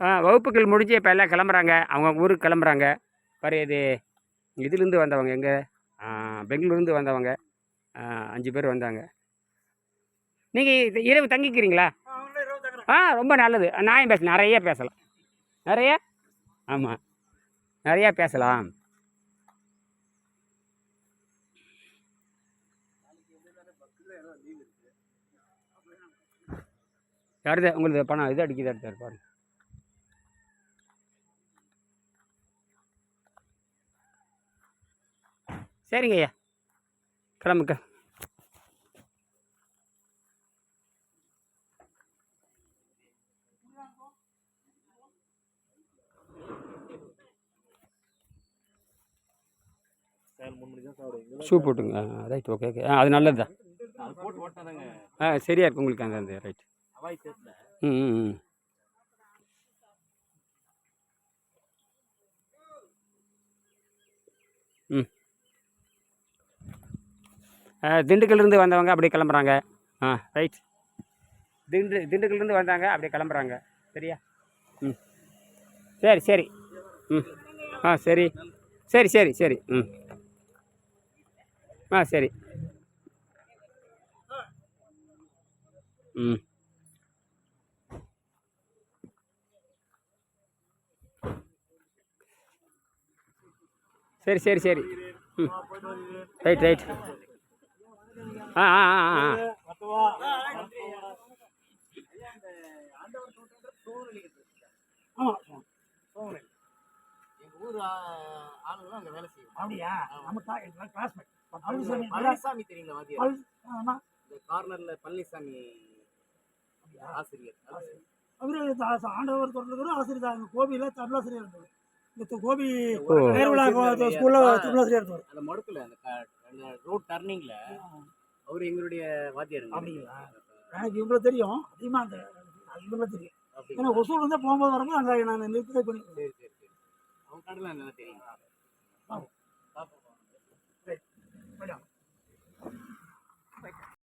ஆ வகுப்புகள் முடிஞ்சு இப்போ எல்லாம் கிளம்புறாங்க. அவங்க ஊருக்கு கிளம்புறாங்க. பாரு இது இதுலேருந்து வந்தவங்க எங்கே? பெங்களூர்லேருந்து வந்தவங்க. அஞ்சு பேர் வந்தாங்க. நீங்கள் இரவு தங்கிக்கிறீங்களா? ஆ ரொம்ப நல்லது. நாயும் பேச நிறைய பேசலாம். நிறைய? ஆமாம் நிறையா பேசலாம். யாருது? உங்களுக்கு பணம் இது அடிக்குது எடுத்தார் பாருங்கள் சரிங்க ஐயா. கிளம்புக்க ஷூ போட்டுங்க ரைட் ஓகே ஓகே ஆ அது நல்லது தான் ஆ சரியா இருக்கு உங்களுக்கு அந்த அந்த ரைட் ம் ம் ம். ம். திண்டுக்கல்லேருந்து வந்தவங்க அப்படியே கிளம்புறாங்க. ஆ. ரைட் திண்டு திண்டுக்கல்லேருந்து வந்தாங்க அப்படியே கிளம்புறாங்க. சரியா? ம். சரி சரி. ம். ஆ சரி. சரி சரி சரி. ம். ஆ சரி. ம். சரி சரி சரி. ம். ரைட் ரைட் ஆ ஆ ஆ அங்க அப்படியா? நம்ம கிளாஸ்மேட் பழனிசாமி தெரியுங்களா வாத்தியார். இந்த கார்னர்ல பழனிசாமி ஆசிரியர் அவரு தா- ஆண்டவர் தொடர்ந்து ஆசிரியர் தான் கோபியில் தமிழாசிரியர் இருந்தார் இந்த கோபி. பேர்விழா ஸ்கூல்ல தமிழாசிரியர் இருந்தார் அந்த மடுக்குல அந்த ரோட் டர்னிங்ல அவர் எங்களுடைய வாத்தியாருங்க. அப்படிங்களா? எனக்கு இவங்களை தெரியும். அதிகமாக அந்த இவங்களை தெரியும்? ஏன்னா ஒசூர் வந்து போகும்போது வரும்போது அங்கே நான் நிறுத்தி பண்ணி சரி சரி சரி. அவங்க கடலாம் நல்லா தெரியும்?